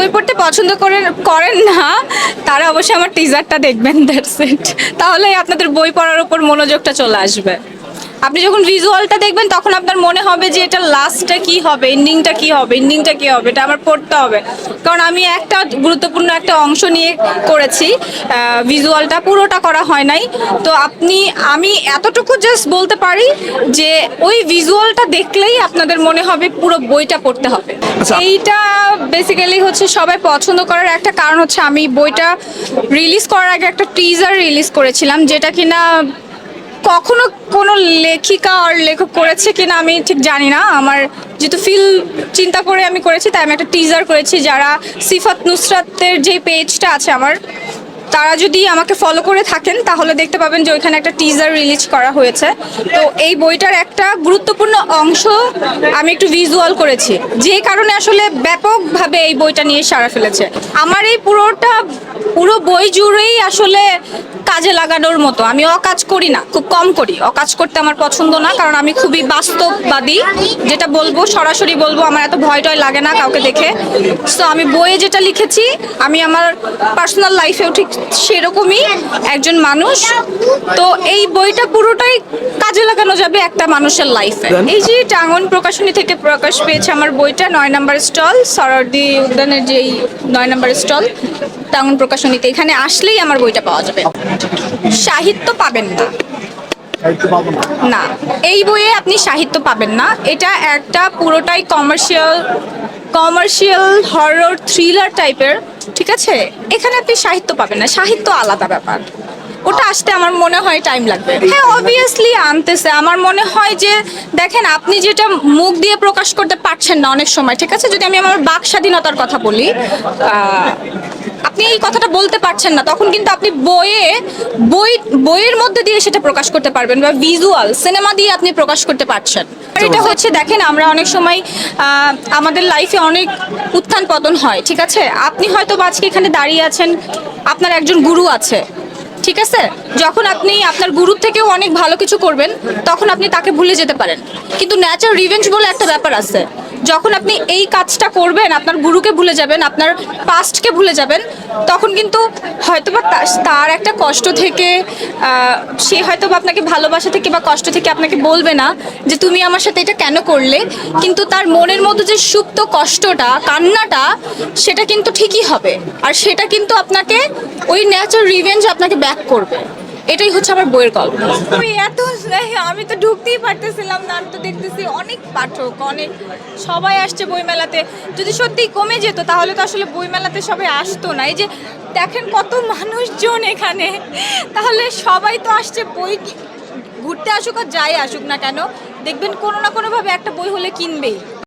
বই পড়তে পছন্দ করেন করেন না, তারা অবশ্যই আমার টিজারটা দেখবেন দ্যাটস ইট তাহলেই আপনাদের বই পড়ার উপর মনোযোগটা চলে আসবে। আপনি যখন ভিজুয়ালটা দেখবেন তখন আপনার মনে হবে যে এটা লাস্টটা কি হবে এন্ডিংটা কি হবে এন্ডিংটা কি হবে এটা আমার পড়তে হবে কারণ আমি একটা গুরুত্বপূর্ণ একটা অংশ নিয়ে করেছি ভিজুয়ালটা পুরোটা করা হয় নাই তো আপনি আমি এতটুকু জাস্ট বলতে পারি যে ওই ভিজুয়ালটা দেখলেই আপনাদের মনে হবে পুরো বইটা পড়তে হবে আচ্ছা। এইটা বেসিক্যালি হচ্ছে সবাই পছন্দ করার একটা কারণ হচ্ছে আমি বইটা রিলিজ করার আগে একটা টিজার রিলিজ করেছিলাম যেটা কিনা কখনো কোনো লেখিকা আর লেখক করেছে কিনা আমি ঠিক জানি না। আমার যেহেতু ফিল চিন্তা করে আমি করেছি, তাই আমি একটা টিজার করেছি যারা সিফাত নুসরাতের যে পেজটা আছে আমার, তারা যদি আমাকে ফলো করে থাকেন, তাহলে দেখতে পাবেন যে ওইখানে একটা টিজার রিলিজ করা হয়েছে। তো এই বইটার একটা গুরুত্বপূর্ণ অংশ আমি একটু ভিজুয়াল করেছি, যে কারণে আসলে ব্যাপকভাবে এই বইটা নিয়ে সারা ফেলেছে। আমার এই পুরোটা, পুরো বই জুড়েই আসলে কাজে লাগানোর মতো। আমি অকাজ করি না খুব কম করি। অকাজ করতে আমার পছন্দ না কারণ আমি খুবই বাস্তববাদী। যেটা বলব সরাসরি বলব আমার এত ভয় টয় লাগে না কাউকে দেখে। সো আমি বইয়ে যেটা লিখেছি আমি আমার পার্সোনাল লাইফেও ঠিক সেরকমই একজন মানুষ। তো এই বইটা পুরোটাই কাজে লাগানো যাবে একটা মানুষের লাইফে এই যে টাঙ্গন প্রকাশনী থেকে প্রকাশ পেয়েছে আমার বইটা নয় নাম্বার স্টল সরদি উদ্যানের যেই নয় নাম্বার স্টল টাঙ্গন প্রকাশনীতে। এখানে আসলেই আমার বইটা পাওয়া যাবে। সাহিত্য পাবেন না। না? এই বইয়ে আপনি সাহিত্য পাবেন না। এটা একটা পুরোটাই কমার্শিয়াল কমার্শিয়াল হরর থ্রিলার টাইপের ঠিক আছে? এখানে আপনি সাহিত্য পাবেন না। সাহিত্য আলাদা ব্যাপার। ওটা আসতে আমার মনে হয় টাইম লাগবে। হ্যাঁ অবভিয়াসলি আনতেছে। আমার মনে হয় যে দেখেন আপনি যেটা মুখ দিয়ে প্রকাশ করতে পারছেন না অনেক সময় ঠিক আছে? যদি আমি আমার বাক স্বাধীনতার কথা বলি আপনি এই কথাটা বলতে পারছেন না তখন কিন্তু আপনি বইয়ে বই বইয়ের মধ্যে দিয়ে সেটা প্রকাশ করতে পারবেন বা ভিজুয়াল সিনেমা দিয়ে আপনি প্রকাশ করতে পারছেন। আর এটা হচ্ছে দেখেন আমরা অনেক সময় আমাদের লাইফে অনেক উত্থান পতন হয় ঠিক আছে? আপনি হয়তো আজকে এখানে দাঁড়িয়ে আছেন আপনার একজন গুরু আছে। ঠিক আছে? যখন আপনি আপনার গুরুর থেকেও অনেক ভালো কিছু করবেন, তখন আপনি তাকে ভুলে যেতে পারেন। কিন্তু ন্যাচার রিভেঞ্জ বলে একটা ব্যাপার আছে। যখন আপনি এই কাজটা করবেন, আপনার গুরুকে ভুলে যাবেন, আপনার পাস্টকে ভুলে যাবেন, তখন কিন্তু হয়তোবা তার একটা কষ্ট থেকে সে হয়তো বা আপনাকে ভালোবাসা থেকে বা কষ্ট থেকে আপনাকে বলবে না যে তুমি আমার সাথে এটা কেন করলে। কিন্তু তার মনের মধ্যে যে সুপ্ত কষ্টটা, কান্নাটা, সেটা কিন্তু ঠিকই হবে। আর সেটা কিন্তু আপনাকে ওই ন্যাচার রিভেঞ্জ আপনাকে ব্যাক করবে। এটাই হচ্ছে আমার বইয়ের গল্প। এত আমি তো ঢুকতেই পারতেছিলাম না, আমি তো দেখতেছি অনেক পাঠক, অনেক সবাই আসছে বইমেলাতে। যদি সত্যি কমে যেত, তাহলে তো আসলে বইমেলাতে সবাই আসতো না। এই যে দেখেন কত মানুষজন এখানে, তাহলে সবাই তো আসছে, বই ঘুরতে আসুক আর যাই আসুক না কেন, দেখবেন কোনো না কোনোভাবে একটা বই হলে কিনবেই।